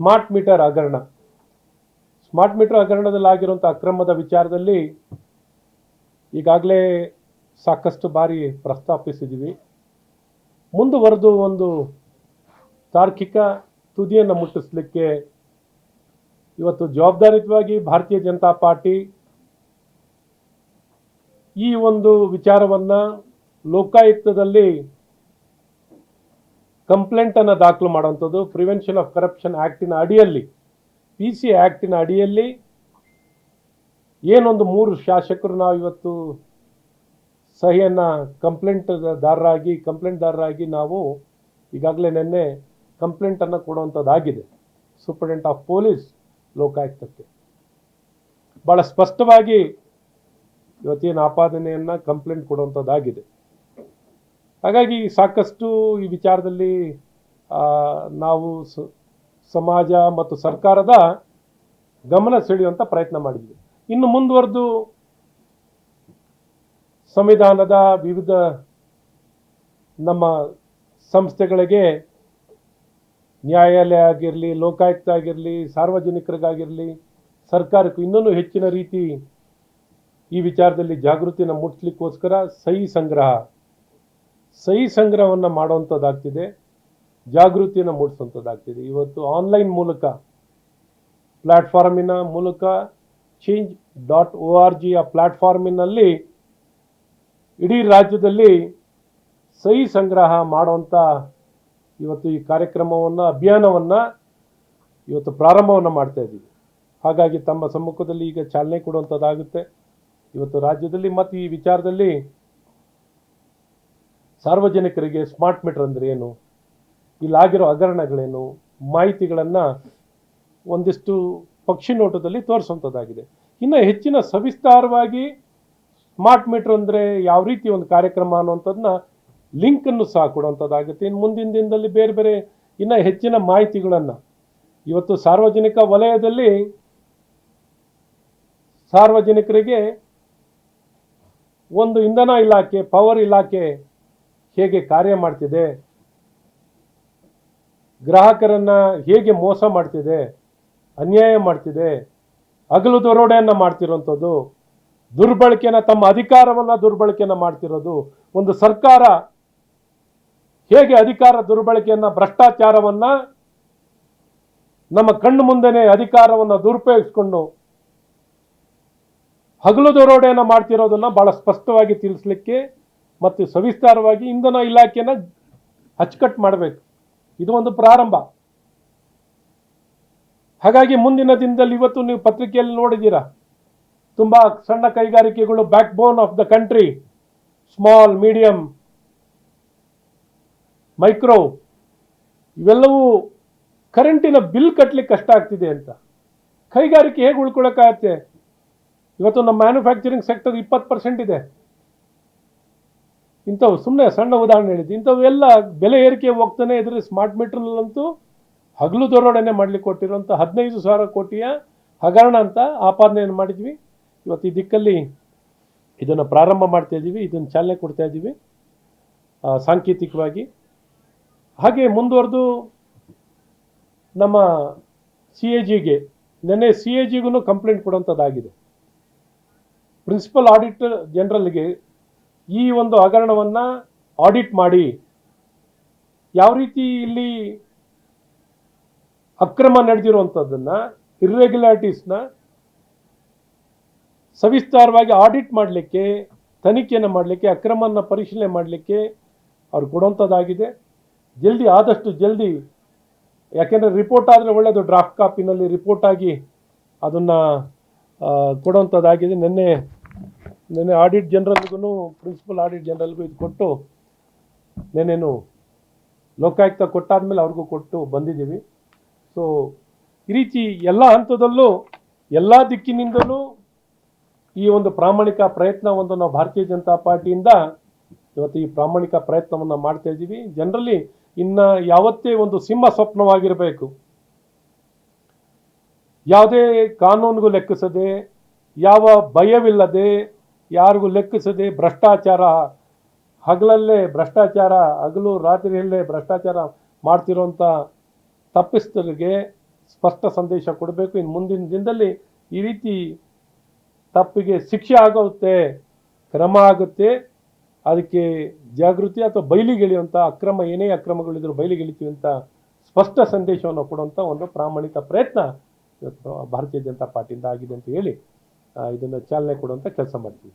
Smart meter ಹಗರಣ. Smart meter ಹಗರಣದಲ್ಲಿ ಆಗಿರುವಂಥ ಅಕ್ರಮದ ವಿಚಾರದಲ್ಲಿ ಈಗಾಗಲೇ ಸಾಕಷ್ಟು ಬಾರಿ ಪ್ರಸ್ತಾಪಿಸಿದ್ದೀವಿ ಮುಂದುವರೆದು ಒಂದು ತಾರ್ಕಿಕ ತುದಿಯನ್ನು ಮುಟ್ಟಿಸ್ಲಿಕ್ಕೆ ಇವತ್ತು ಜವಾಬ್ದಾರಿಯುತವಾಗಿ ಭಾರತೀಯ ಜನತಾ ಪಾರ್ಟಿ ಈ ಒಂದು ವಿಚಾರವನ್ನು ಲೋಕಾಯುಕ್ತದಲ್ಲಿ ಕಂಪ್ಲೇಂಟ್ ಅನ್ನು ದಾಖಲು ಮಾಡುವಂಥದ್ದು ಪ್ರಿವೆನ್ಷನ್ ಆಫ್ ಕರಪ್ಷನ್ ಆ್ಯಕ್ಟಿನ ಅಡಿಯಲ್ಲಿ ಪಿ ಸಿ ಆ್ಯಕ್ಟಿನ ಅಡಿಯಲ್ಲಿ. ಏನೊಂದು ಮೂರು ಶಾಸಕರು ನಾವು ಇವತ್ತು ಸಹಿಯನ್ನು ಕಂಪ್ಲೇಂಟ್ ದಾರರಾಗಿ ಕಂಪ್ಲೇಂಟ್ದಾರರಾಗಿ ನಾವು ಈಗಾಗಲೇ ನಿನ್ನೆ ಕಂಪ್ಲೇಂಟನ್ನು ಕೊಡುವಂಥದ್ದಾಗಿದೆ. ಸೂಪರಿಂಟೆಂಟ್ ಆಫ್ ಪೊಲೀಸ್ ಲೋಕಾಯುಕ್ತಕ್ಕೆ. ಭಾಳ ಸ್ಪಷ್ಟವಾಗಿ ಇವತ್ತೇನು ಆಪಾದನೆಯನ್ನು ಕಂಪ್ಲೇಂಟ್ ಕೊಡುವಂಥದ್ದಾಗಿದೆ. ಹಾಗಾಗಿ ಸಾಕಷ್ಟು ಈ ವಿಚಾರದಲ್ಲಿ ನಾವು ಸಮಾಜ ಮತ್ತು ಸರ್ಕಾರದ ಗಮನ ಸೆಳೆಯುವಂಥ ಪ್ರಯತ್ನ ಮಾಡಿದ್ವಿ. ಇನ್ನು ಮುಂದುವರೆದು ಸಂವಿಧಾನದ ವಿವಿಧ ನಮ್ಮ ಸಂಸ್ಥೆಗಳಿಗೆ ನ್ಯಾಯಾಲಯ ಆಗಿರಲಿ, ಲೋಕಾಯುಕ್ತ ಆಗಿರಲಿ, ಸಾರ್ವಜನಿಕರಿಗಾಗಿರಲಿ, ಸರ್ಕಾರಕ್ಕೂ ಇನ್ನೂ ಹೆಚ್ಚಿನ ರೀತಿ ಈ ವಿಚಾರದಲ್ಲಿ ಜಾಗೃತಿನ ಮೂಡಿಸ್ಲಿಕ್ಕೋಸ್ಕರ ಸಹಿ ಸಂಗ್ರಹ ಸಹಿ ಸಂಗ್ರಹವನ್ನು ಮಾಡುವಂಥದ್ದಾಗ್ತಿದೆ ಜಾಗೃತಿಯನ್ನು ಮೂಡಿಸುವಂಥದ್ದಾಗ್ತಿದೆ ಇವತ್ತು ಆನ್ಲೈನ್ ಮೂಲಕ ಪ್ಲ್ಯಾಟ್ಫಾರ್ಮಿನ ಮೂಲಕ ಚೇಂಜ್ ಡಾಟ್ ಓ ಆರ್ ಜಿಯ ಪ್ಲ್ಯಾಟ್ಫಾರ್ಮಿನಲ್ಲಿ ಇಡೀ ರಾಜ್ಯದಲ್ಲಿ ಸಹಿ ಸಂಗ್ರಹ ಮಾಡುವಂಥ ಇವತ್ತು ಈ ಕಾರ್ಯಕ್ರಮವನ್ನು, ಅಭಿಯಾನವನ್ನು ಇವತ್ತು ಪ್ರಾರಂಭವನ್ನು ಮಾಡ್ತಾ ಇದ್ದೀವಿ. ಹಾಗಾಗಿ ತಮ್ಮ ಸಮ್ಮುಖದಲ್ಲಿ ಈಗ ಚಾಲನೆ ಕೊಡುವಂಥದ್ದಾಗುತ್ತೆ ಇವತ್ತು ರಾಜ್ಯದಲ್ಲಿ ಮತ್ತು ಈ ವಿಚಾರದಲ್ಲಿ ಸಾರ್ವಜನಿಕರಿಗೆ ಸ್ಮಾರ್ಟ್ ಮೀಟರ್ ಅಂದರೆ ಏನು? ಇಲ್ಲಾಗಿರೋ ಹಗರಣಗಳೇನು? ಮಾಹಿತಿಗಳನ್ನು ಒಂದಿಷ್ಟು ಪಕ್ಷಿ ನೋಟದಲ್ಲಿ ತೋರಿಸುವಂಥದ್ದಾಗಿದೆ ಇನ್ನು ಹೆಚ್ಚಿನ ಸವಿಸ್ತಾರವಾಗಿ ಸ್ಮಾರ್ಟ್ ಮೀಟರ್ ಅಂದರೆ ಯಾವ ರೀತಿ ಒಂದು ಕಾರ್ಯಕ್ರಮ ಅನ್ನುವಂಥದ್ದನ್ನ ಲಿಂಕನ್ನು ಸಹ ಕೊಡುವಂಥದ್ದಾಗುತ್ತೆ ಇನ್ನು ಮುಂದಿನ ದಿನದಲ್ಲಿ ಬೇರೆ ಬೇರೆ ಇನ್ನು ಹೆಚ್ಚಿನ ಮಾಹಿತಿಗಳನ್ನು. ಇವತ್ತು ಸಾರ್ವಜನಿಕ ವಲಯದಲ್ಲಿ ಸಾರ್ವಜನಿಕರಿಗೆ ಒಂದು ಇಂಧನ ಇಲಾಖೆ ಪವರ್ ಇಲಾಖೆ ಹೇಗೆ ಕಾರ್ಯ ಮಾಡ್ತಿದೆ, ಗ್ರಾಹಕರನ್ನ ಹೇಗೆ ಮೋಸ ಮಾಡ್ತಿದೆ, ಅನ್ಯಾಯ ಮಾಡ್ತಿದೆ ಹಗಲು ದರೋಡೆಯನ್ನ ಮಾಡ್ತಿರೋಂಥದ್ದು ದುರ್ಬಳಕೆನ ತಮ್ಮ ಅಧಿಕಾರವನ್ನ ದುರ್ಬಳಕೆಯನ್ನ ಮಾಡ್ತಿರೋದು, ಒಂದು ಸರ್ಕಾರ ಹೇಗೆ ಅಧಿಕಾರ ದುರ್ಬಳಕೆಯನ್ನು, ಭ್ರಷ್ಟಾಚಾರವನ್ನ ನಮ್ಮ ಕಣ್ಣು ಮುಂದೆನೆ ಅಧಿಕಾರವನ್ನ ದುರುಪಯೋಗಿಸ್ಕೊಂಡು ಹಗಲು ದರೋಡೆಯನ್ನ ಮಾಡ್ತಿರೋದನ್ನು ಬಹಳ ಸ್ಪಷ್ಟವಾಗಿ ತಿಳಿಸ್ಲಿಕ್ಕೆ ಮತ್ತು ಸವಿಸ್ತಾರವಾಗಿ ಇಂಧನ ಇಲಾಖೆನ ಅಚ್ಚುಕಟ್ಟು ಮಾಡಬೇಕು. ಇದು ಒಂದು ಪ್ರಾರಂಭ. ಹಾಗಾಗಿ ಮುಂದಿನ ದಿನದಲ್ಲಿ ಇವತ್ತು ನೀವು ಪತ್ರಿಕೆಯಲ್ಲಿ ನೋಡಿದ್ದೀರಾ. ತುಂಬಾ ಸಣ್ಣ ಕೈಗಾರಿಕೆಗಳು back bone of the country small medium micro ಇವೆಲ್ಲವೂ ಕರೆಂಟಿನ ಬಿಲ್ ಕಟ್ಟಲಿಕ್ಕೆ ಕಷ್ಟ ಆಗ್ತಿದೆ ಅಂತ. ಕೈಗಾರಿಕೆ ಹೇಗೆ ಉಳ್ಕೊಳ್ಳೋಕ್ಕಾಗತ್ತೆ? ಇವತ್ತು ನಮ್ಮ ಮ್ಯಾನುಫ್ಯಾಕ್ಚರಿಂಗ್ ಸೆಕ್ಟರ್ ಇಪ್ಪತ್ತು ಪರ್ಸೆಂಟ್ ಇದೆ. ಇಂಥವು ಸುಮ್ಮನೆ ಸಣ್ಣ ಉದಾಹರಣೆ ಹೇಳಿದ್ದು ಇಂಥವೆಲ್ಲ ಬೆಲೆ ಏರಿಕೆ ಹೋಗ್ತಾನೆ ಇದ್ರೆ ಸ್ಮಾರ್ಟ್ ಮೀಟರ್ನಲ್ಲಂತೂ ಹಗಲು ದೊರೋಡನೆ ಮಾಡಲಿಕ್ಕೆ ಕೊಟ್ಟಿರುವಂಥ ಹದಿನೈದು ಸಾವಿರ ಕೋಟಿಯ ಹಗರಣ ಅಂತ ಆಪಾದನೆಯನ್ನು ಮಾಡಿದ್ವಿ. ಇವತ್ತು ಈ ದಿಕ್ಕಲ್ಲಿ ಇದನ್ನು ಪ್ರಾರಂಭ ಮಾಡ್ತಾ ಇದ್ದೀವಿ ಇದನ್ನು ಚಾಲನೆ ಕೊಡ್ತಾ ಇದ್ದೀವಿ ಸಾಂಕೇತಿಕವಾಗಿ. ಹಾಗೆ ಮುಂದುವರೆದು ನಮ್ಮ ಸಿ ಎ ಜಿಗೆ, ನೆನ್ನೆ ಸಿ ಎ ಜಿಗೂ ಕಂಪ್ಲೇಂಟ್ ಕೊಡುವಂಥದ್ದಾಗಿದೆ ಪ್ರಿನ್ಸಿಪಲ್ ಆಡಿಟರ್ ಜನರಲ್ಗೆ ಈ ಒಂದು ಹಗರಣವನ್ನು ಆಡಿಟ್ ಮಾಡಿ ಯಾವ ರೀತಿ ಇಲ್ಲಿ ಅಕ್ರಮ ನಡೆದಿರುವಂಥದ್ದನ್ನು ಇರ್ರೆಗ್ಯುಲಾರಿಟೀಸ್ನ ಸವಿಸ್ತಾರವಾಗಿ ಆಡಿಟ್ ಮಾಡಲಿಕ್ಕೆ, ತನಿಖೆಯನ್ನು ಮಾಡಲಿಕ್ಕೆ ಅಕ್ರಮನ ಪರಿಶೀಲನೆ ಮಾಡಲಿಕ್ಕೆ ಅವ್ರು ಕೊಡುವಂಥದ್ದಾಗಿದೆ ಜಲ್ದಿ ಆದಷ್ಟು ಜಲ್ದಿ, ಯಾಕೆಂದರೆ ರಿಪೋರ್ಟ್ ಆದರೆ ಒಳ್ಳೆಯದು ಡ್ರಾಫ್ಟ್ ಕಾಪಿನಲ್ಲಿ ರಿಪೋರ್ಟ್ ಆಗಿ ಅದನ್ನು ಕೊಡುವಂಥದ್ದಾಗಿದೆ ನಿನ್ನೆ ನಿನ್ನೆ ಆಡಿಟ್ ಜನರಲ್ಗೂ ಪ್ರಿನ್ಸಿಪಲ್ ಆಡಿಟ್ ಜನರಲ್ಗೂ ಇದು ಕೊಟ್ಟು ನೆನೇನು ಲೋಕಾಯುಕ್ತ ಕೊಟ್ಟಾದ್ಮೇಲೆ ಅವ್ರಿಗೂ ಕೊಟ್ಟು ಬಂದಿದ್ದೀವಿ. ಸೊ ಈ ರೀತಿ ಎಲ್ಲ ಹಂತದಲ್ಲೂ, ಎಲ್ಲ ದಿಕ್ಕಿನಿಂದಲೂ ಈ ಒಂದು ಪ್ರಾಮಾಣಿಕ ಪ್ರಯತ್ನವನ್ನು ನಾವು ಭಾರತೀಯ ಜನತಾ ಪಾರ್ಟಿಯಿಂದ ಇವತ್ತು ಈ ಪ್ರಾಮಾಣಿಕ ಪ್ರಯತ್ನವನ್ನು ಮಾಡ್ತಾ ಇದ್ದೀವಿ. ಜನರಲ್ಲಿ ಇನ್ನು ಯಾವತ್ತೇ ಒಂದು ಸಿಂಹ ಸ್ವಪ್ನವಾಗಿರಬೇಕು, ಯಾವುದೇ ಕಾನೂನಿಗೂ ಲೆಕ್ಕಿಸದೆ, ಯಾವ ಭಯವಿಲ್ಲದೆ ಯಾರಿಗೂ ಲೆಕ್ಕಿಸದೆ ಭ್ರಷ್ಟಾಚಾರ, ಹಗಲಲ್ಲೇ ಭ್ರಷ್ಟಾಚಾರ, ಹಗಲು ರಾತ್ರಿಯಲ್ಲೇ ಭ್ರಷ್ಟಾಚಾರ ಮಾಡ್ತಿರೋಂಥ ತಪ್ಪಿಸ್ತರಿಗೆ ಸ್ಪಷ್ಟ ಸಂದೇಶ ಕೊಡಬೇಕು. ಇನ್ನು ಮುಂದಿನ ದಿನದಲ್ಲಿ ಈ ರೀತಿ ತಪ್ಪಿಗೆ ಶಿಕ್ಷೆ ಆಗುತ್ತೆ ಕ್ರಮ ಆಗುತ್ತೆ. ಅದಕ್ಕೆ ಜಾಗೃತಿ ಅಥವಾ ಬಯಲಿಗೆಳೆಯುವಂಥ ಅಕ್ರಮ ಏನೇ ಅಕ್ರಮಗಳಿದ್ರು ಬಯಲಿಗೆಳಿತೀವಿ ಅಂತ ಸ್ಪಷ್ಟ ಸಂದೇಶವನ್ನು ಕೊಡುವಂಥ ಒಂದು ಪ್ರಾಮಾಣಿಕ ಪ್ರಯತ್ನ ಭಾರತೀಯ ಜನತಾ ಪಾರ್ಟಿಯಿಂದ ಆಗಿದೆ ಅಂತ ಹೇಳಿ ಇದನ್ನು ಚಾಲನೆ ಕೊಡುವಂಥ ಕೆಲಸ ಮಾಡ್ತೀವಿ.